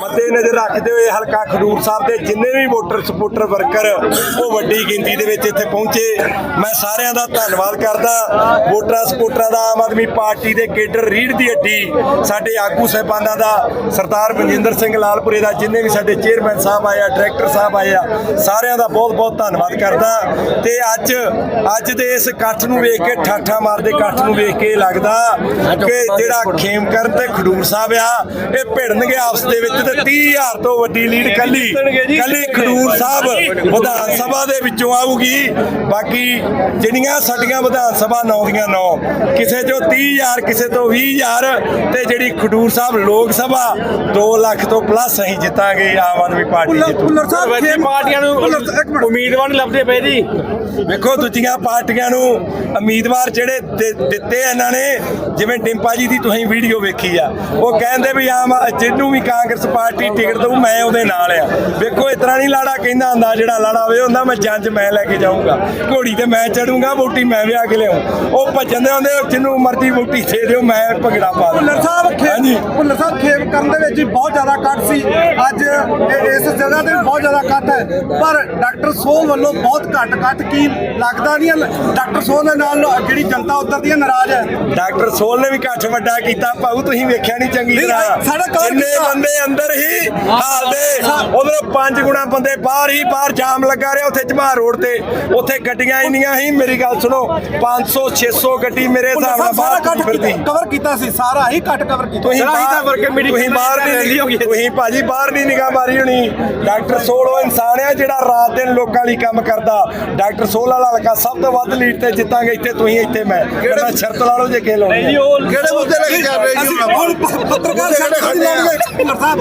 ਮੱਦੇ ਨਜ਼ਰ ਰੱਖਦੇ ਹੋਏ ਹਲਕਾ ਖਡੂਰ ਸਾਹਿਬ ਦੇ ਜਿੰਨੇ ਵੀ ਵੋਟਰ ਸਪੋਰਟਰ ਵਰਕਰ, ਉਹ ਵੱਡੀ ਗਿਣਤੀ ਦੇ ਵਿੱਚ ਇੱਥੇ ਪਹੁੰਚੇ। ਮੈਂ ਸਾਰਿਆਂ ਦਾ ਧੰਨਵਾਦ ਕਰਦਾ। ਵੋਟਰਾਂ ਸਪੋਰਟਰਾਂ ਦਾ ਆਮ ਆਦਮੀ ਪਾਰਟੀ ਦੇ ਕੇਡਰ ਰੀੜ ਦੀ ਹੱਡੀ, ਸਾਡੇ ਆਗੂ ਸਹਿਬਾਨਾਂ ਦਾ, ਸਰਦਾਰ ਮਨਜਿੰਦਰ ਸਿੰਘ ਲਾਲਪੁਰੇ ਦਾ, ਜਿੰਨੇ ਵੀ ਸਾਡੇ ਚੇਅਰਮੈਨ ਸਾਹਿਬ ਆਏ ਆ, ਡਾਇਰੈਕਟਰ ਸਾਹਿਬ ਆਏ ਆ, ਸਾਰਿਆਂ ਦਾ ਬਹੁਤ ਬਹੁਤ ਧੰਨਵਾਦ ਕਰਦਾ। ਤੇ ਅੱਜ ਅੱਜ ਦੇ ਇਸ ਇਕੱਠ ਨੂੰ ਵੇਖ ਕੇ, ਠਾਠਾ ਮਾਰਦੇ ਇਕੱਠ ਨੂੰ ਵੇਖ ਕੇ ਇਹ ਲੱਗਦਾ ਕਿ ਜਿਹੜਾ ਖੇਮਕਰਨ ਤੇ ਖਡੂਰ ਸਾਹਿਬ ਆ, ਇਹ ਭਿੜਨਗੇ ਆਪਸ ਦੇ ਵਿੱਚ 30000 ਤੋਂ ਵੱਡੀ ਲੀਡ ਕੱਲੀ ਕੱਲੀ ਖਡੂਰ ਸਾਹਿਬ ਵਿਧਾਨ ਸਭਾ ਦੇ ਵਿੱਚੋਂ ਆਊਗੀ। ਬਾਕੀ ਜਿਹੜੀਆਂ ਸਾਡੀਆਂ ਵਿਧਾਨ ਸਭਾ ਨੌ ਦੀਆਂ ਨੌ ਕਿਸੇ ਚੋਂ 30000 ਕਿਸੇ ਤੋਂ 20000 ਤੇ ਜਿਹੜੀ ਖਡੂਰ ਸਾਹਿਬ ਲੋਕ ਸਭਾ 2 ਲੱਖ ਤੋਂ ਪਲੱਸ ਅਸੀਂ ਜਿੱਤਾਂਗੇ ਆਮ ਆਦਮੀ ਪਾਰਟੀ ਜਿੱਤੂ। ਪਾਰਟੀਆਂ ਨੂੰ। ਉਮੀਦਵਾਰ ਨਹੀਂ ਲੱਭਦੇ ਪਏ ਜੀ। ਵੇਖੋ ਦੂਜੀਆਂ ਪਾਰਟੀਆਂ ਨੂੰ ਉਮੀਦਵਾਰ ਜਿਹੜੇ ਦਿੱਤੇ ਇਹਨਾਂ ਨੇ ਜਿਵੇਂ ਡਿੰਪਾ ਜੀ ਦੀ ਤੁਸੀਂ ਵੀਡੀਓ ਵੇਖੀ ਆ ਉਹ ਕਹਿੰਦੇ ਵੀ ਆਮ ਜਿਹਨੂੰ ਵੀ ਕਾਂਗਰਸ ਪਾਰਟੀ ਟਿਕਟ ਦਊ ਮੈਂ ਉਹਦੇ ਨਾਲ ਆ। ਵੇਖੋ ਇਸ ਤਰ੍ਹਾਂ ਨਹੀਂ ਲਾੜਾ ਕਹਿੰਦਾ ਹੁੰਦਾ ਜਿਹੜਾ ਲਾੜਾ ਹੋਵੇ ਹੁੰਦਾ ਮੈਂ ਜੰਜ ਮੈਂ ਲੈ ਕੇ ਜਾਊਂਗਾ। ਘੋੜੀ ਤੇ ਮੈਂ ਚੜੂੰਗਾ ਵੋਟੀ ਮੈਂ ਵਿਆਹ ਕੇ ਲਿਆਉਂ ਉਹ ਭੱਜਦੇ ਹੁੰਦੇ ਜਿੰਨੂੰ ਮਰਜ਼ੀ ਵੋਟੀ ਦੇ ਦਿਓ ਮੈਂ ਭੰਗੜਾ ਪਾ ਦੂੰ ਭੁੱਲਰ ਸਾਹਿਬ ਹਾਂਜੀ। ਭੁੱਲਰ ਸਾਹਿਬ ਖੇਮ ਕਰਨ ਦੇ ਵਿੱਚ ਵੀ ਬਹੁਤ ਜ਼ਿਆਦਾ ਕੱਟ ਸੀ। ਅੱਜ ਇਸ ਜਗ੍ਹਾ ਤੇ ਵੀ ਬਹੁਤ ਜ਼ਿਆਦਾ ਕੱਟ ਹੈ। ਪਰ ਡਾਕਟਰ ਸੋਲ ਵੱਲੋਂ ਬਹੁਤ ਘੱਟ ਕੱਟ ਕੀ ਲੱਗਦਾ ਨਹੀਂ ਡਾਕਟਰ ਸੋਲ ਦੇ ਨਾਲ ਜਿਹੜੀ ਜਨਤਾ ਉੱਧਰ ਦੀ ਹੈ ਨਾਰਾਜ਼ ਹੈ। ਡਾਕਟਰ ਸੋਲ ਨੇ ਵੀ ਇਕੱਠ ਵੱਡਾ ਕੀਤਾ। ਭਾਊ ਤੁਸੀਂ ਵੇਖਿਆ ਨਹੀਂ ਚੰਗੀ ਤਰ੍ਹਾਂ ਸਾਡਾ ਕੀਤਾ। ਬੰਦੇ ਅੰਦਰ ਹੀ ਹਾਲਦੇ ਉਧਰ ਪੰਜ ਗੁਣਾ ਬੰਦੇ ਬਾਹਰ ਹੀ ਬਾਹਰ ਜਾਮ ਲੱਗਾ ਰਿਹਾ ਉੱਥੇ ਜਮਾ ਰੋਡ ਤੇ। ਉੱਥੇ ਗੱਡੀਆਂ ਇੰਨੀਆਂ ਹੀ ਮੇਰੀ ਗੱਲ ਸੁਣੋ 500 600 ਗੱਡੀ ਮੇਰੇ ਹਿਸਾਬ ਨਾਲ ਬਾਹਰ ਕੱਟ ਫਿਰਦੀ। ਕਵਰ ਕੀਤਾ ਸੀ ਸਾਰਾ ਹੀ ਕੱਟ ਕਵਰ ਕੀਤਾ। ਤੁਸੀਂ ਤਾਂ ਬਾਹਰ worker meeting ਤੁਸੀਂ ਬਾਹਰ ਨਹੀਂ ਹੋਗੀ। ਤੁਸੀਂ ਭਾਜੀ ਬਾਹਰ ਨਹੀਂ ਨਿਗਾਹ ਮਾਰੀ ਹੋਣੀ। ਡਾਕਟਰ ਸੋਲ ਉਹ ਇਨਸਾਨ ਆ ਜਿਹੜਾ ਰਾਤ ਦਿਨ ਲੋਕਾਂ ਲਈ ਕੰਮ ਕਰਦਾ। ਡਾਕਟਰ ਸੋਲ ਵਾਲਾ ਹਲਕਾ ਸਭ ਤੋਂ ਵੱਧ ਲੀਡ ਤੇ ਜਿੱਤਾਂਗੇ। ਇੱਥੇ ਤੁਸੀਂ ਇੱਥੇ ਮੈਂ। ਕਹਿੰਦਾ ਸ਼ਰਤ ਲਾ ਲਓ ਜੇ ਕੇ ਲਾਉਣੀ ਜੀ ਉਹ ਕਿਹੜੇ ਮੁੱਦੇ ਲੈ ਕੇ ਕਰ ਰਹੇ ਜੀ ਹੁਣ ਪੱਤਰਕਾਰ ਸ਼ਰਤ ਥੋੜੀ ਲਾਉਣਗੇ ਸਾਹਿਬ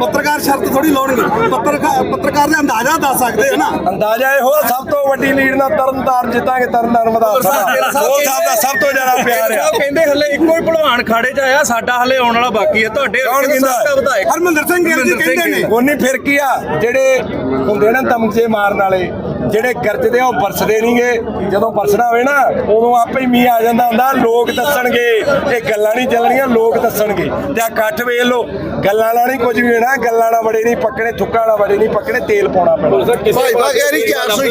ਪੱਤਰਕਾਰ ਸ਼ਰਤ ਥੋੜੀ ਲਾਉਣਗੇ। ਪੱਤਰਕਾਰ ਪੱਤਰਕਾਰ ਦੇ ਅੰਦਾਜ਼ਾ ਦੱਸ ਸਕਦੇ ਹੈ ਨਾ। ਅੰਦਾਜ਼ਾ ਇਹੋ ਆ, ਸਭ ਤੋਂ ਵੱਡੀ ਲੀਡ ਨਾਲ ਤਰਨਤਾਰਨ ਜਿੱਤਾਂਗੇ ਤਰਨਤਾਰਨ ਸਭਾ ਸੋਲ ਸਾਹਿਬ ਦਾ ਸਭ ਤੋਂ ਜ਼ਿਆਦਾ ਪਿਆਰ ਆ। ਕਹਿੰਦੇ ਹਲੇ ਇੱਕੋ ਹੀ ਭਲਵਾਨ ਖਾੜੇ 'ਚ ਆਇਆ ਸਾਡਾ ਹਲੇ ਆਉਣ ਵਾਲਾ ਬਾਕੀ ਹੈ ਤੁਹਾਡੇ ਕੌਣ ਕਹਿੰਦਾ? ਵਿਧਾਇਕ। ਹਰਮੰਦਰ ਸਿੰਘ ਗਿੱਲ ਜੀ ਕਹਿੰਦੇ ਨੇ। ਉਹਨੇ ਫਿਰ ਕੀ ਆ ਜਿਹੜੇ ਹੁੰਦੇ ਨਾ ਤਮਚੇ ਮਾਰਨ ਵਾਲੇ ਜਿਹੜੇ ਗਰਜਦੇ ਆ ਉਹ ਵਰਸਦੇ ਨਹੀਂਗੇ ਜਦੋਂ ਵਰਸਣਾ ਹੋਵੇ ਨਾ ਉਦੋਂ ਆਪੇ ਹੀ ਮੀਂਹ ਆ ਜਾਂਦਾ ਹੁੰਦਾ। ਲੋਕ ਦੱਸਣਗੇ ਇਹ ਗੱਲਾਂ ਨਹੀਂ ਚੱਲਣੀਆਂ ਲੋਕ ਦੱਸਣਗੇ। ਤੇ ਆ ਇਕੱਠ ਵੇਖ ਲੋ ਗੱਲਾਂ ਨਾਲ ਨਹੀਂ ਕੁਝ ਵੀ ਹੋਣਾ ਗੱਲਾਂ ਨਾਲ ਬੜੇ ਨਹੀਂ ਪੱਕਣੇ ਥੁੱਕਾਂ ਨਾਲ ਬੜੇ ਨਹੀਂ ਪੱਕਣੇ ਤੇਲ ਪਾਉਣਾ ਪੈਣਾ। ਭਾਈ ਬਾ ਕਹਿ ਰਹੀ 400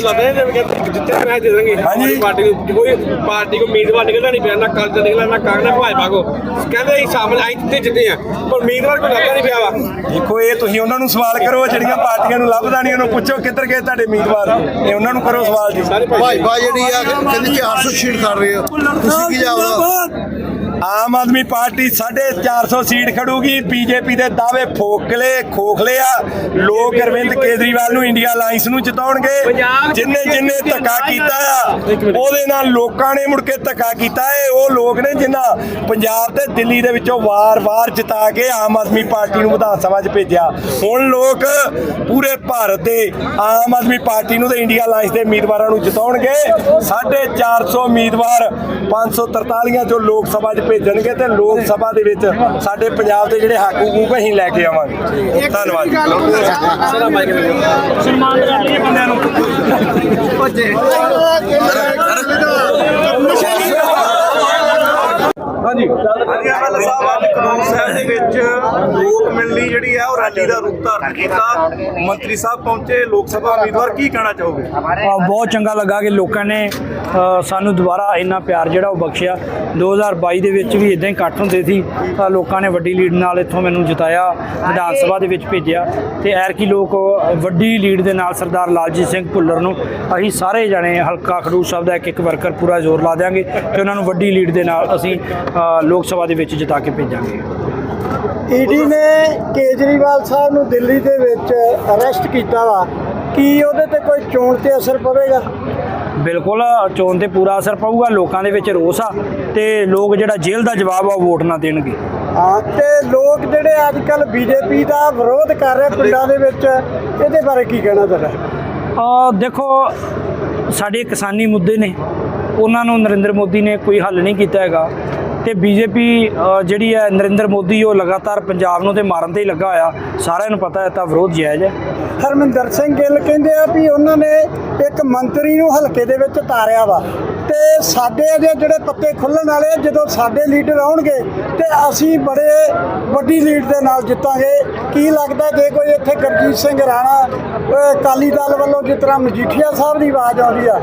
ਜਿੱਤੇ ਮੈਂ ਦੇ ਦਾਂਗੇ ਹਾਂਜੀ। ਪਾਰਟੀ ਨੂੰ ਕੋਈ ਪਾਰਟੀ ਕੋ ਉਮੀਦਵਾਰ ਨਿਕਲਣਾ ਨਹੀਂ ਪਿਆ ਨਾ ਕੱਲ ਤੇ ਨਿਕਲਣਾ ਨਾ ਕਾਂਗਰਸ ਭਾਜਪਾ ਕੋ। ਕਹਿੰਦੇ ਅਸੀਂ ਸ਼ਾਮਲ ਆਈ ਜਿੱਤੇ ਜਿੱਤੇ ਆ ਪਰ ਉਮੀਦਵਾਰ ਕੋਈ ਲੱਗਾ ਨਹੀਂ ਪਿਆ ਵਾ। ਦੇਖੋ ਇਹ ਤੁਸੀਂ ਉਹਨਾਂ ਨੂੰ ਸਵਾਲ ਕਰੋ ਜਿਹੜੀਆਂ ਪਾਰਟੀਆਂ ਨੂੰ ਲੱਭਦਾ ਨਹੀਂ ਉਹਨੂੰ ਪੁੱਛੋ ਕਿੱਧਰ ਗਏ ਤੁਹਾਡੇ ਉਮੀਦਵਾਰ। ਇਹ ਉਹਨਾਂ ਨੂੰ ਕਰੋ ਸਵਾਲ ਜੀ। ਭਾਈ ਬਾ ਜਿਹੜੀ ਆ ਕਹਿੰਦੀ 400 ਸੀਟ ਕਰ ਰਹੇ ਹੋ ਤੁਸੀਂ ਕੀ ਜਾਵਗਾ ਆਮ ਆਦਮੀ ਪਾਰਟੀ 450 ਸੀਟ ਖੜੂਗੀ। ਬੀਜੇਪੀ ਦੇ ਦਾਅਵੇ ਫੋਕਲੇ ਖੋਖਲੇ ਆ। ਲੋਕ ਅਰਵਿੰਦ ਕੇਜਰੀਵਾਲ ਨੂੰ ਇੰਡੀਆ ਅਲਾਈਅੰਸ ਨੂੰ ਜਿਤਾਉਣਗੇ। ਜਿੰਨੇ ਜਿੰਨੇ ਧੱਕਾ ਕੀਤਾ ਆ ਉਹਦੇ ਨਾਲ ਲੋਕਾਂ ਨੇ ਮੁੜ ਕੇ ਧੱਕਾ ਕੀਤਾ ਏ। ਉਹ ਲੋਕ ਨੇ ਜਿਨ੍ਹਾਂ ਪੰਜਾਬ ਤੇ ਦਿੱਲੀ ਦੇ ਵਿੱਚੋਂ ਵਾਰ-ਵਾਰ ਜਿਤਾ ਕੇ ਆਮ ਆਦਮੀ ਪਾਰਟੀ ਨੂੰ ਵਿਧਾਨ ਸਭਾ 'ਚ ਭੇਜਿਆ। ਹੁਣ ਲੋਕ ਪੂਰੇ ਭਾਰਤ ਦੇ ਆਮ ਆਦਮੀ ਪਾਰਟੀ ਨੂੰ ਤੇ ਇੰਡੀਆ ਅਲਾਈਅੰਸ ਦੇ ਉਮੀਦਵਾਰਾਂ ਨੂੰ ਜਿਤਾਉਣਗੇ। 450 ਉਮੀਦਵਾਰ 543 ਚੋਂ ਲੋਕ ਸਭਾ 'ਚ ਭੇਜਣਗੇ ਤੇ ਲੋਕ ਸਭਾ ਦੇ ਵਿੱਚ ਸਾਡੇ ਪੰਜਾਬ ਦੇ ਜਿਹੜੇ ਹੱਕ ਹਕੂਕ ਅਸੀਂ ਲੈ ਕੇ ਆਵਾਂਗੇ। ਧੰਨਵਾਦ ਸਨਮਾਨ ਕਰਾਂਗੇ ਬੰਦਿਆਂ ਨੂੰ ਹਾਂਜੀ। ਐਮਐਲਏ ਸਾਹਿਬ ਅੱਜ ਕਾਨੂੰਨ ਸਾਹਿਬ ਦੇ ਵਿੱਚ ਲੋਕ ਮਿਲਣੀ ਜਿਹੜੀ ਹੈ ਉਹ ਰੈਲੀ ਦਾ ਰੂਪ ਧਾਰਨ ਕੀਤਾ। ਮੰਤਰੀ ਸਾਹਿਬ ਪਹੁੰਚੇ ਲੋਕ ਸਭਾ ਉਮੀਦਵਾਰ ਕੀ ਕਹਿਣਾ ਚਾਹੋਗੇ? ਅ, ਬਹੁਤ ਚੰਗਾ ਲੱਗਾ ਕਿ ਲੋਕਾਂ ਨੇ ਸਾਨੂੰ ਦੁਬਾਰਾ ਇੰਨਾ ਪਿਆਰ ਜਿਹੜਾ ਉਹ ਬਖਸ਼ਿਆ। 2022 ਦੇ ਵਿੱਚ ਵੀ ਇਦਾਂ ਹੀ ਇਕੱਠ ਹੁੰਦੇ ਸੀ ਤਾਂ ਲੋਕਾਂ ਨੇ ਵੱਡੀ ਲੀਡ ਨਾਲ ਇੱਥੋਂ ਮੈਨੂੰ ਜਿਤਾਇਆ ਵਿਧਾਨ ਸਭਾ ਦੇ ਵਿੱਚ ਭੇਜਿਆ। ਤੇ ਐਰਕੀ ਲੋਕ ਵੱਡੀ ਲੀਡ ਦੇ ਨਾਲ ਸਰਦਾਰ ਲਾਲਜੀਤ ਸਿੰਘ ਭੁੱਲਰ ਨੂੰ ਅਸੀਂ ਸਾਰੇ ਜਣੇ ਹਲਕਾ ਖਡੂਰ ਸਾਹਿਬ ਦਾ ਇੱਕ ਇੱਕ ਵਰਕਰ ਪੂਰਾ ਜ਼ੋਰ ਲਾ ਦਿਆਂਗੇ ਤੇ ਉਹਨਾਂ ਨੂੰ ਵੱਡੀ ਲੀਡ ਦੇ ਨਾਲ ਅਸੀਂ ਲੋਕ ਸਭਾ ਦੇ ਵਿੱਚ ਜਿਤਾ ਕੇ ਭੇਜਾਂਗੇ। ਈਡੀ ਨੇ ਕੇਜਰੀਵਾਲ ਸਾਹਿਬ ਨੂੰ ਦਿੱਲੀ ਦੇ ਵਿੱਚ ਅਰੈਸਟ ਕੀਤਾ ਵਾ। ਕੀ ਉਹਦੇ ਤੇ ਕੋਈ ਚੋਣ ਤੇ ਅਸਰ ਪਵੇਗਾ? ਬਿਲਕੁਲ ਚੋਣ ਤੇ ਪੂਰਾ ਅਸਰ ਪਊਗਾ। ਲੋਕਾਂ ਦੇ ਵਿੱਚ ਰੋਸ ਆ ਤੇ ਲੋਕ ਜਿਹੜਾ ਜੇਲ੍ਹ ਦਾ ਜਵਾਬ ਆ ਵੋਟ ਨਾ ਦੇਣਗੇ। ਹਾਂ ਤੇ ਲੋਕ ਜਿਹੜੇ ਅੱਜ ਕੱਲ ਬੀਜੇਪੀ ਦਾ ਵਿਰੋਧ ਕਰ ਰਹੇ ਪਿੰਡਾਂ ਦੇ ਵਿੱਚ ਇਹਦੇ ਬਾਰੇ ਕੀ ਕਹਿਣਾ ਤੁਹਾਡਾ ਅ ਦੇਖੋ ਸਾਡੇ ਕਿਸਾਨੀ ਮੁੱਦੇ ਨੇ। ਉਹਨਾਂ ਨੂੰ ਨਰਿੰਦਰ ਮੋਦੀ ਨੇ ਕੋਈ ਹੱਲ ਨਹੀਂ ਕੀਤਾ ਹੈਗਾ। ਤੇ ਬੀਜੇਪੀ ਜਿਹੜੀ ਹੈ ਨਰਿੰਦਰ ਮੋਦੀ, ਉਹ ਲਗਾਤਾਰ ਪੰਜਾਬ ਨੂੰ ਤੇ ਮਾਰਨ ਤੇ ਹੀ ਲੱਗਾ ਹੋਇਆ। ਸਾਰਿਆਂ ਨੂੰ ਪਤਾ ਹੈ ਤਾਂ ਵਿਰੋਧ ਜਾਇਜ਼ ਹੈ। ਹਰਮਿੰਦਰ ਸਿੰਘ ਗਿੱਲ ਕਹਿੰਦੇ ਆ ਵੀ ਉਹਨਾਂ ਨੇ ਇੱਕ ਮੰਤਰੀ ਨੂੰ ਹਲਕੇ ਦੇ ਵਿੱਚ ਤਾਰਿਆ ਵਾ। ਤੇ ਸਾਡੇ ਅਜੇ ਜਿਹੜੇ ਪੱਤੇ ਖੁੱਲਣ ਵਾਲੇ ਜਦੋਂ ਸਾਡੇ ਲੀਡਰ ਆਉਣਗੇ, ਤੇ ਅਸੀਂ ਬੜੇ ਵੱਡੀ ਲੀਡ ਦੇ ਨਾਲ ਜਿੱਤਾਂਗੇ। ਕੀ ਲੱਗਦਾ ਜੇ ਕੋਈ ਇੱਥੇ ਗੁਰਜੀਤ ਸਿੰਘ ਰਾਣਾ ਅਹ ਅਕਾਲੀ ਦਲ ਵੱਲੋਂ ਜਿਸ ਤਰ੍ਹਾਂ ਮਜੀਠੀਆ ਸਾਹਿਬ ਦੀ ਆਵਾਜ਼ ਆਉਂਦੀ ਆ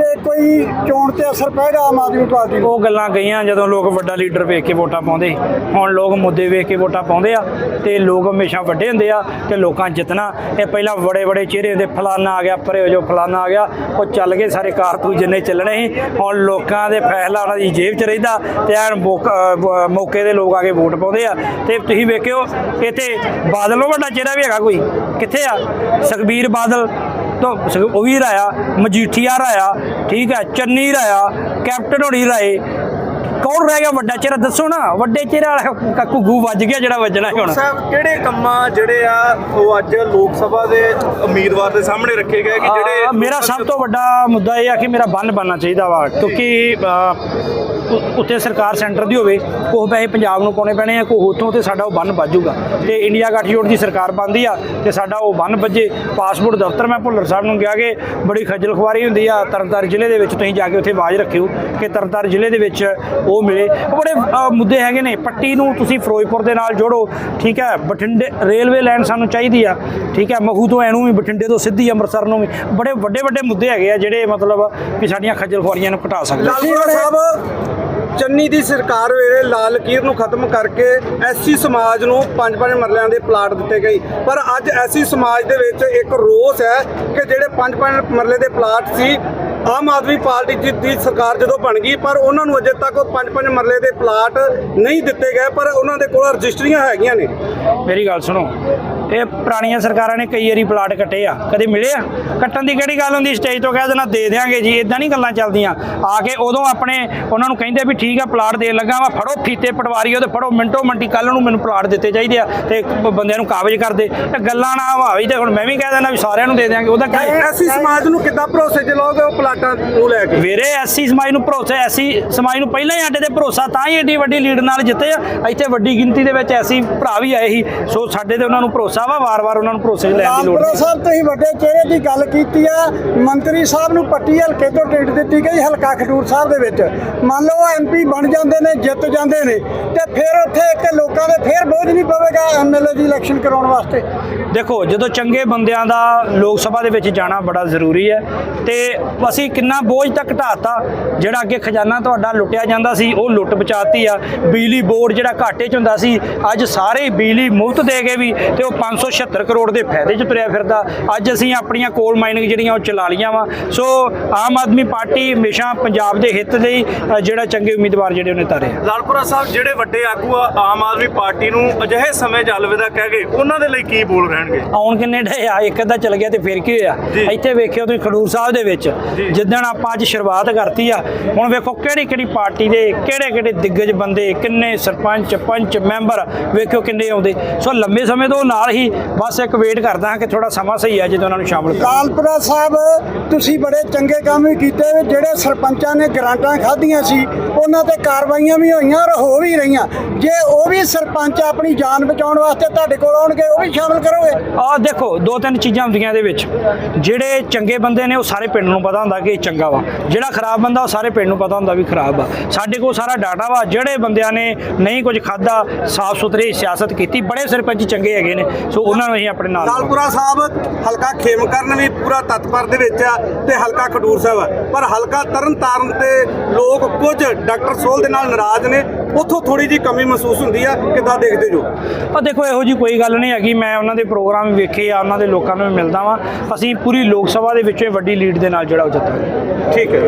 ਤੇ ਕੋਈ ਚੋਣ ਤੇ ਅਸਰ ਪਏਗਾ ਆਮ ਆਦਮੀ ਪਾਰਟੀ ਨੂੰ? ਉਹ ਗੱਲਾਂ ਗਈਆਂ ਜਦੋਂ ਲੋਕ ਵੱਡਾ ਲੀਡਰ ਵੇਖ ਕੇ ਵੋਟਾਂ ਪਾਉਂਦੇ। ਹੁਣ ਲੋਕ ਮੁੱਦੇ ਵੇਖ ਕੇ ਵੋਟਾਂ ਪਾਉਂਦੇ ਆ ਤੇ ਲੋਕ ਹਮੇਸ਼ਾ ਵੱਡੇ ਹੁੰਦੇ ਆ ਤੇ ਲੋਕਾਂ ਜਿੱਤਣਾ। ਇਹ ਪਹਿਲਾਂ ਬੜੇ ਬੜੇ ਚਿਹਰੇ ਹੁੰਦੇ, ਫਲਾਨਾ ਆ ਗਿਆ, ਪਰੇ ਹੋ ਜੋ ਫਲਾਨਾ ਆ ਗਿਆ। ਉਹ ਚੱਲ ਗਏ ਸਾਰੇ ਕਾਰਤੂਸ ਜਿੰਨੇ ਚੱਲਣੇ ਸੀ। ਹੁਣ ਲੋਕਾਂ ਦੇ ਫੈਸਲਾ ਉਹਨਾਂ ਦੀ ਜੇਬ 'ਚ ਰਹਿੰਦਾ ਤੇ ਐਨ ਮੌਕੇ ਦੇ ਲੋਕ ਆ ਕੇ ਵੋਟ ਪਾਉਂਦੇ ਆ। ਤੇ ਤੁਸੀਂ ਵੇਖਿਓ, ਇੱਥੇ ਬਾਦਲੋਂ ਵੱਡਾ ਚਿਹਰਾ ਵੀ ਹੈਗਾ ਕੋਈ। ਕਿੱਥੇ ਆ? ਸੁਖਬੀਰ ਬਾਦਲ। ਤੋਂ ਉਹ ਵੀ ਰਾਇਆ ਮਜੀਠੀਆ ਰਾਇਆ ਠੀਕ ਹੈ ਚੰਨੀ ਰਾਇਆ ਕੈਪਟਨ ਹੋਣੀ ਰਾਏ। ਕੌਣ ਰਹਿ ਗਿਆ ਵੱਡਾ ਚਿਹਰਾ? ਦੱਸੋ ਨਾ ਵੱਡੇ ਚਿਹਰੇ ਵਾਲਾ ਘੁੱਗੂ ਵੱਜ ਗਿਆ ਜਿਹੜਾ ਵੱਜਣਾ ਹੁਣ। ਸਾਹਿਬ ਕਿਹੜੇ ਕੰਮਾਂ ਜਿਹੜੇ ਆ ਉਹ ਅੱਜ ਲੋਕ ਸਭਾ ਦੇ ਉਮੀਦਵਾਰ ਦੇ ਸਾਹਮਣੇ ਰੱਖੇ ਗਏ ਕਿ ਜਿਹੜੇ ਮੇਰਾ ਸਭ ਤੋਂ ਵੱਡਾ ਮੁੱਦਾ ਇਹ ਆ ਕਿ ਮੇਰਾ ਬੰਨ ਬਣਨਾ ਚਾਹੀਦਾ ਵਾ ਕਿਉਂਕਿ ਉੱਥੇ ਸਰਕਾਰ ਸੈਂਟਰ ਦੀ ਹੋਵੇ ਉਹ ਪੈਸੇ ਪੰਜਾਬ ਨੂੰ ਪਾਉਣੇ ਪੈਣੇ ਆ ਕੋ ਉੱਥੋਂ ਤੇ ਸਾਡਾ ਉਹ ਬੰਨ ਵੱਜੂਗਾ। ਤੇ ਇੰਡੀਆ ਗੱਠਜੋੜ ਦੀ ਸਰਕਾਰ ਬਣਦੀ ਆ, ਤੇ ਸਾਡਾ ਉਹ ਬੰਨ ਵੱਜੇ। ਪਾਸਪੋਰਟ ਦਫ਼ਤਰ ਮੈਂ ਭੁੱਲਰ ਸਾਹਿਬ ਨੂੰ ਕਿਹਾ ਕਿ ਬੜੀ ਖੱਜਲ ਖੁਆਰੀ ਹੁੰਦੀ ਆ, ਤਰਨਤਾਰਨ ਜ਼ਿਲ੍ਹੇ ਦੇ ਵਿੱਚ ਤੁਸੀਂ ਜਾ ਕੇ ਉੱਥੇ ਆਵਾਜ਼ ਰੱਖਿਓ ਕਿ ਤਰਨਤਾਰਨ ਜ਼ਿਲ੍ਹੇ ਦੇ ਵਿੱਚ ਉਹ ਮਿਲੇ। ਬੜੇ ਮੁੱਦੇ ਹੈਗੇ ਨੇ। ਪੱਟੀ ਨੂੰ ਤੁਸੀਂ ਫਿਰੋਜ਼ਪੁਰ ਦੇ ਨਾਲ ਜੋੜੋ, ਠੀਕ ਹੈ ਬਠਿੰਡੇ, ਰੇਲਵੇ ਲਾਈਨ ਸਾਨੂੰ ਚਾਹੀਦੀ ਆ, ਠੀਕ ਹੈ ਮਹੂ ਤੋਂ ਐਨੂੰ ਵੀ, ਬਠਿੰਡੇ ਤੋਂ ਸਿੱਧੀ ਅੰਮ੍ਰਿਤਸਰ ਨੂੰ ਵੀ। ਬੜੇ ਵੱਡੇ ਵੱਡੇ ਮੁੱਦੇ ਹੈਗੇ ਆ, ਜਿਹੜੇ ਮਤਲਬ ਕਿ ਸਾਡੀਆਂ ਖੱਜਲ ਖੁਆਰੀਆਂ ਨੂੰ ਘਟਾ ਸਕਦੇ ਸਾਹਿਬ ਚੰਨੀ ਦੀ ਸਰਕਾਰ ਵੇਲੇ ਲਾਲ ਲਕੀਰ ਨੂੰ ਖਤਮ ਕਰਕੇ ਐਸਸੀ ਸਮਾਜ ਨੂੰ ਪੰਜ ਪੰਜ ਮਰਲਿਆਂ ਦੇ ਪਲਾਟ ਦਿੱਤੇ ਗਏ। ਪਰ ਅੱਜ ਐਸਸੀ ਸਮਾਜ ਦੇ ਵਿੱਚ ਇੱਕ ਰੋਸ ਹੈ ਕਿ ਜਿਹੜੇ ਪੰਜ ਪੰਜ ਮਰਲੇ ਦੇ ਪਲਾਟ ਸੀ, ਆਮ ਆਦਮੀ ਪਾਰਟੀ ਦੀ ਦੀ ਸਰਕਾਰ ਜਦੋਂ ਬਣ ਗਈ, ਪਰ ਉਹਨਾਂ ਨੂੰ ਅਜੇ ਤੱਕ ਉਹ ਪੰਜ ਪੰਜ ਮਰਲੇ ਦੇ ਪਲਾਟ ਨਹੀਂ ਦਿੱਤੇ ਗਏ, ਪਰ ਉਹਨਾਂ ਦੇ ਕੋਲ ਰਜਿਸਟਰੀਆਂ ਹੈਗੀਆਂ ਨੇ। ਮੇਰੀ ਗੱਲ ਸੁਣੋ। ਇਹ ਪੁਰਾਣੀਆਂ ਸਰਕਾਰਾਂ ਨੇ ਕਈ ਵਾਰੀ ਪਲਾਟ ਕੱਟੇ ਆ। ਕਦੇ ਮਿਲੇ ਆ? ਕੱਟਣ ਦੀ ਕਿਹੜੀ ਗੱਲ ਹੁੰਦੀ? ਸਟੇਜ ਤੋਂ ਕਹਿ ਦੇਣਾ ਦੇ ਦਿਆਂਗੇ ਜੀ ਇਦਾਂ ਨਹੀਂ ਗੱਲਾਂ ਚੱਲਦੀਆਂ। ਆ ਕੇ ਉਦੋਂ ਆਪਣੇ ਉਹਨਾਂ ਨੂੰ ਕਹਿੰਦੇ ਵੀ ਠੀਕ ਆ ਪਲਾਟ ਦੇਣ ਲੱਗਾ ਵਾ ਫੜੋ ਫੀਤੇ ਪਟਵਾਰੀ ਉਹਦੇ ਫੜੋ ਮਿੰਟੋ ਮਿੰਟੀ ਕੱਲ ਨੂੰ ਮੈਨੂੰ ਪਲਾਟ ਦਿੱਤੇ ਚਾਹੀਦੇ ਆ ਤੇ ਬੰਦਿਆਂ ਨੂੰ ਕਾਬਜ਼ ਕਰਦੇ ਤੇ ਗੱਲਾਂ ਨਾ ਹਵਾਵੀ ਤੇ ਹੁਣ ਮੈਂ ਵੀ ਕਹਿ ਦੇਣਾ ਵੀ ਸਾਰਿਆਂ ਨੂੰ ਦੇ ਦਿਆਂਗੇ ਉਹਦਾ ਕੀ ਐਸਸੀ ਸਮਾਜ ਨੂੰ ਕਿੱਦਾਂ ਭਰੋਸੇ 'ਚ ਲਓਗੇ ਉਹ ਪਲਾਟਾਂ ਨੂੰ ਲੈ ਕੇ? ਵੀਰੇ ਐਸਸੀ ਸਮਾਜ ਨੂੰ ਭਰੋਸਾ ਐਸੀ ਸਮਾਜ ਨੂੰ ਪਹਿਲਾਂ ਹੀ ਸਾਡੇ ਤੇ ਭਰੋਸਾ ਤਾਂ ਹੀ ਏਡੀ ਵੱਡੀ ਲੀਡ ਨਾਲ ਜਿੱਤੇ ਆ। ਇੱਥੇ ਵੱਡੀ ਗਿਣਤੀ ਦੇ ਵਿੱਚ ਐਸੀ ਭਰਾ ਵੀ ਆਏ ਸੀ ਸੋ ਸਾਡੇ ਤੇ ਉਹਨਾਂ ਨੂੰ ਭਰੋਸਾ ਵਾ ਵਾਰ-ਵਾਰ ਉਹਨਾਂ ਨੂੰ ਭਰੋਸੇ 'ਚ ਲੈਣ ਦੀ ਲੋੜ ਨਹੀਂ ਸਾਹਿਬ ਤੁਸੀਂ ਵੱਡੇ ਚਿਹਰੇ ਦੀ ਗੱਲ ਕੀਤੀ ਆ। ਮੰਤਰੀ ਸਾਹਿਬ ਨੂੰ ਪੱਟੀ ਹਲਕੇ ਤੋਂ ਟਿਕਟ ਦਿੱਤੀ ਗਈ ਹਲਕਾ ਖਡੂਰ ਸਾਹਿਬ ਦੇ ਵਿੱਚ। ਮੰਨ ਲਓ ਐਮਪੀ ਬਣ ਜਾਂਦੇ ਨੇ ਜਿੱਤ ਜਾਂਦੇ ਨੇ ਤੇ ਫਿਰ ਉੱਥੇ ਇੱਕ ਲੋਕਾਂ ਦੇ ਫਿਰ ਬੋਝ ਨਹੀਂ ਪਵੇਗਾ ਐਮਐਲਏ ਦੀ ਇਲੈਕਸ਼ਨ ਕਰਾਉਣ ਵਾਸਤੇ। ਦੇਖੋ ਜਦੋਂ ਚੰਗੇ ਬੰਦਿਆਂ ਦਾ ਲੋਕ ਸਭਾ ਦੇ ਵਿੱਚ ਜਾਣਾ ਬੜਾ ਜ਼ਰੂਰੀ ਹੈ ਤੇ ਅਸੀਂ ਕਿੰਨਾ ਬੋਝ ਤੱਕ ਘਟਾਤਾ ਜਿਹੜਾ ਅੱਗੇ ਖਜ਼ਾਨਾ ਤੁਹਾਡਾ ਲੁੱਟਿਆ ਜਾਂਦਾ ਸੀ ਉਹ ਲੁੱਟ ਬਚਾਤੀ ਆ। ਬਿਜਲੀ ਬੋਰਡ ਜਿਹੜਾ ਘਾਟੇ 'ਚ ਹੁੰਦਾ ਸੀ ਅੱਜ ਸਾਰੇ ਬਿਜਲੀ ਮੁਫਤ ਦੇ ਕੇ ਵੀ ਤੇ ਉਹ 576 ਕਰੋੜ ਦੇ ਫਾਇਦੇ 'ਚ ਤੁਰਿਆ ਫਿਰਦਾ। ਅੱਜ ਅਸੀਂ ਆਪਣੀਆਂ ਕੋਲ ਮਾਈਨਿੰਗ ਜਿਹੜੀਆਂ ਉਹ ਚਲਾ ਲੀਆਂ ਵਾ। ਸੋ ਆਮ ਆਦਮੀ ਪਾਰਟੀ ਹਮੇਸ਼ਾ ਪੰਜਾਬ ਦੇ ਹਿੱਤ ਲਈ ਜਿਹੜਾ ਚੰਗੇ ਉਮੀਦਵਾਰ ਜਿਹੜੇ ਉਹਨੇ ਤਾਰੇ ਲਾਲਪੁਰਾ ਸਾਹਿਬ ਜਿਹੜੇ ਵੱਡੇ ਆਗੂ ਆ ਆਮ ਆਦਮੀ ਪਾਰਟੀ ਨੂੰ ਅਜਿਹੇ ਸਮੇਂ 'ਚ ਅਲਵਿਦਾ ਕਹਿ ਗਏ ਉਹਨਾਂ ਦੇ ਲਈ ਕੀ ਬੋਲ ਰਹਿਣਗੇ? ਆਉਣ ਕਿੰਨੇ ਡੇ ਆ? ਇੱਕ ਅੱਧਾ ਚਲ ਗਿਆ ਤੇ ਫਿਰ ਕੀ ਹੋਇਆ। ਇੱਥੇ ਵੇਖਿਓ ਤੁਸੀਂ ਖਡੂਰ ਸਾਹਿਬ ਦੇ ਵਿੱਚ ਜਿੱਦਣ ਆਪਾਂ ਅੱਜ ਸ਼ੁਰੂਆਤ ਕਰਤੀ ਆ ਹੁਣ ਵੇਖੋ ਕਿਹੜੀ ਕਿਹੜੀ ਪਾਰਟੀ ਦੇ ਕਿਹੜੇ ਕਿਹੜੇ ਦਿੱਗਜ ਬੰਦੇ ਕਿੰਨੇ ਸਰਪੰਚ ਪੰਚ ਮੈਂਬਰ ਵੇਖਿਓ ਕਿੰਨੇ ਆਉਂਦੇ। ਸੋ ਲੰਬੇ ਸਮੇਂ ਤੋਂ ਨਾਲ ਹੀ ਬਸ ਇੱਕ ਵੇਟ ਕਰਦਾ ਹਾਂ ਕਿ ਥੋੜਾ ਸਮਾਂ ਸਹੀ ਆ ਜਦੋਂ ਉਹਨਾਂ ਨੂੰ ਸ਼ਾਮਲ ਕਰਾਂ। ਲਾਲਪੁਰਾ ਸਾਹਿਬ ਤੁਸੀਂ ਬੜੇ ਚੰਗੇ ਕੰਮ ਵੀ ਕੀਤੇ ਜਿਹੜੇ ਸਰਪੰਚਾਂ ਨੇ ਗ੍ਰਾਂਟਾਂ ਖਾਧੀਆਂ ਸੀ ਉਹਨਾਂ ਤੇ ਕਾਰਵਾਈਆਂ ਵੀ ਹੋਈਆਂ ਔਰ ਹੋ ਵੀ ਰਹੀਆਂ। ਜੇ ਉਹ ਵੀ ਸਰਪੰਚ ਆਪਣੀ ਜਾਨ ਬਚਾਉਣ ਵਾਸਤੇ ਤੁਹਾਡੇ ਕੋਲ ਆਉਣਗੇ ਉਹ ਵੀ ਸ਼ਾਮਲ ਕਰੋਗੇ? ਆ ਦੇਖੋ ਦੋ ਤਿੰਨ ਚੀਜ਼ਾਂ ਹੁੰਦੀਆਂ ਇਹਦੇ ਵਿੱਚ। ਜਿਹੜੇ ਚੰਗੇ ਬੰਦੇ ਨੇ ਉਹ ਸਾਰੇ ਪਿੰਡ ਨੂੰ ਪਤਾ ਹੁੰਦਾ ਕਿ ਇਹ ਚੰਗਾ ਵਾ। ਜਿਹੜਾ ਖਰਾਬ ਬੰਦਾ ਉਹ ਸਾਰੇ ਪਿੰਡ ਨੂੰ ਪਤਾ ਹੁੰਦਾ ਵੀ ਖਰਾਬ ਆ। ਸਾਡੇ ਕੋਲ ਸਾਰਾ ਡਾਟਾ ਵਾ ਜਿਹੜੇ ਬੰਦਿਆਂ ਨੇ ਨਹੀਂ ਕੁਝ ਖਾਦਾ ਸਾਫ਼ ਸੁਥਰੀ ਸਿਆਸਤ ਕੀਤੀ ਬੜੇ ਸਰਪੰਚ ਚੰਗੇ ਹੈਗੇ ਨੇ। ਸੋ ਉਹਨਾਂ ਨੂੰ ਅਸੀਂ ਆਪਣੇ ਨਾਲ। ਲਾਲਪੁਰਾ ਸਾਹਿਬ ਹਲਕਾ ਖੇਮਕਰਨ ਵੀ ਪੂਰਾ ਤਤਪਰ ਦੇ ਵਿੱਚ ਆ ਤੇ ਹਲਕਾ ਖਡੂਰ ਸਾਹਿਬ ਆ। ਪਰ ਹਲਕਾ ਤਰਨਤਾਰਨ ਤੇ ਲੋਕ ਕੁਝ ਡਾਕਟਰ ਸੋਲ ਦੇ ਨਾਲ ਨਾਰਾਜ਼ ਨੇ ਉੱਥੋਂ ਥੋੜੀ ਜੀ ਕਮੀ ਮਹਿਸੂਸ ਹੁੰਦੀ ਆ। ਕਿੱਦਾਂ ਦੇਖਦੇ ਜੋ? ਆ ਦੇਖੋ ਇਹੋ ਜੀ ਕੋਈ ਗੱਲ ਨਹੀਂ ਹੈਗੀ। ਮੈਂ ਉਹਨਾਂ ਦੇ ਪ੍ਰੋਗਰਾਮ ਵੇਖੇ ਆ ਉਹਨਾਂ ਦੇ ਲੋਕਾਂ ਨੂੰ ਵੀ ਮਿਲਦਾ ਵਾਂ। ਅਸੀਂ ਪੂਰੀ ਲੋਕ ਸਭਾ ਦੇ ਵਿੱਚੋਂ ਵੱਡੀ ਲੀਡ ਦੇ ਨਾਲ ਜਿਹੜਾ ਉਹ ਜਿੱਤਾਂਗੇ ਠੀਕ ਹੈ।